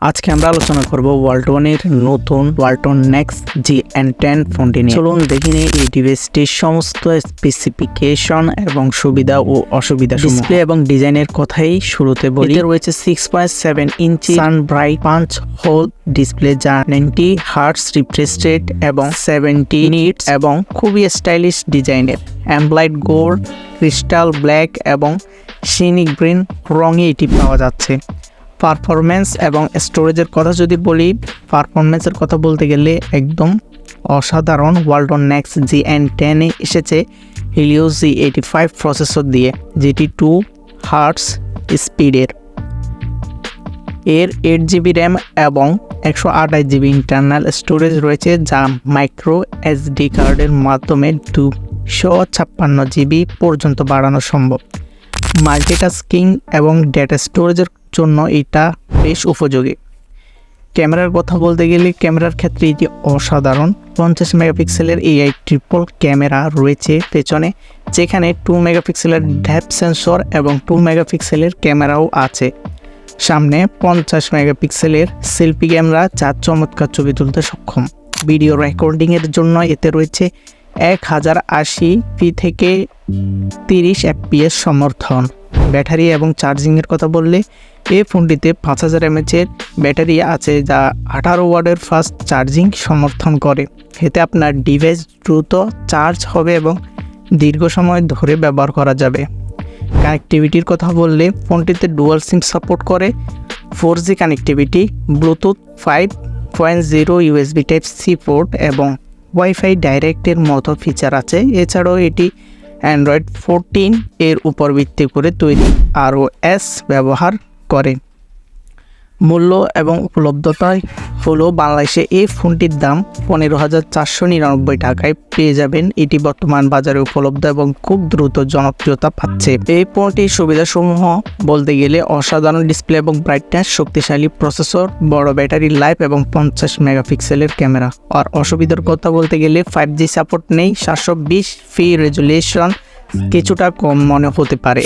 আজকে আমরা আলোচনা করব ওয়ালটনের নতুন Walton Next G N ten ফোনটি নিয়ে। চলুন দেখে নিই এই ডিভাইসটির সমস্ত স্পেসিফিকেশন এবং সুবিধা ও অসুবিধা ডিসপ্লে এবং ডিজাইনের কথাই শুরুতে বলি। রয়েছে six point seven inch sun bright punch hole display যা নাইনটি হার্টস রিফ্রেশ রেট এবং সেভেন্টি নিটস এবং খুবই স্টাইলিশ ডিজাইনের অ্যাম্বলাইট গোল্ড ক্রিস্টাল ব্ল্যাক এবং সিনিক গ্রিন রঙে এটি পাওয়া যাচ্ছে। পারফরমেন্স এবং স্টোরেজের কথা যদি বলি পারফরমেন্সের কথা বলতে গেলে একদম অসাধারণ ওয়ালটন নেক্সট জি এন টেনে এসেছে Helio G eighty five processor দিয়ে, যেটি টু হার্টস স্পিডের এর। এইট জিবি র্যাম এবং একশো আঠাশ জিবি ইন্টারনাল স্টোরেজ রয়েছে, যা মাইক্রো এসডি কার্ডের মাধ্যমে দুশো ছাপ্পান্ন জিবি পর্যন্ত বাড়ানো সম্ভব। মাল্টিটাস্কিং এবং ডেটা স্টোরেজের জন্য এটা বেশ উপযোগী। ক্যামেরার কথা বলতে গেলে ক্যামেরার ক্ষেত্রে এটি অসাধারণ। পঞ্চাশ মেগাপিক্সেলের এআই ট্রিপল ক্যামেরা রয়েছে পেছনে, যেখানে টু মেগাপিক্সেলের ড্যাপ সেন্সর এবং টু মেগাপিক্সেলের ক্যামেরাও আছে। সামনে পঞ্চাশ মেগাপিক্সেলের সেলফি ক্যামেরা, যা চমৎকার ছবি তুলতে সক্ষম। ভিডিও রেকর্ডিংয়ের জন্য এতে রয়েছে এক হাজার আশি পি থেকে তিরিশ এফপিএস সমর্থন। ব্যাটারি এবং চার্জিংয়ের কথা বললে, এই ফোনটিতে পাঁচ হাজার এমএচের ব্যাটারি আছে যা আঠারো ওয়ার্ডের ফাস্ট চার্জিং সমর্থন করে। এতে আপনার ডিভাইস দ্রুত চার্জ হবে এবং দীর্ঘ সময় ধরে ব্যবহার করা যাবে। কানেক্টিভিটির কথা বললে, ফোনটিতে ডুয়াল সিম সাপোর্ট করে। Four G connectivity, Bluetooth five point zero USB type C port এবং ওয়াইফাই ডাইরেক্টের মতো ফিচার আছে। এছাড়াও এটি অ্যান্ড্রয়েড ফোরটিন এর উপর ভিত্তি করে তৈরি আরও এস ব্যবহার করে মূল্য এবং উপলব্ধতায় হলো বাংলাদেশে এই ফোনটির দাম পনেরো হাজার চারশো নিরানব্বই টাকায় পেয়ে যাবেন এটি বর্তমান বাজারে উপলব্ধ এবং খুব দ্রুত জনপ্রিয়তা পাচ্ছে এই ফোনটির সুবিধাসমূহ বলতে গেলে অসাধারণ ডিসপ্লে এবং ব্রাইটনেস শক্তিশালী প্রসেসর বড় ব্যাটারি লাইফ এবং পঞ্চাশ মেগাপিক্সেলের ক্যামেরা আর অসুবিধার কথা বলতে গেলে ফাইভ জি সাপোর্ট নেই সাতশো বিশ ফি রেজুলেশন কিছুটা কম মনে হতে পারে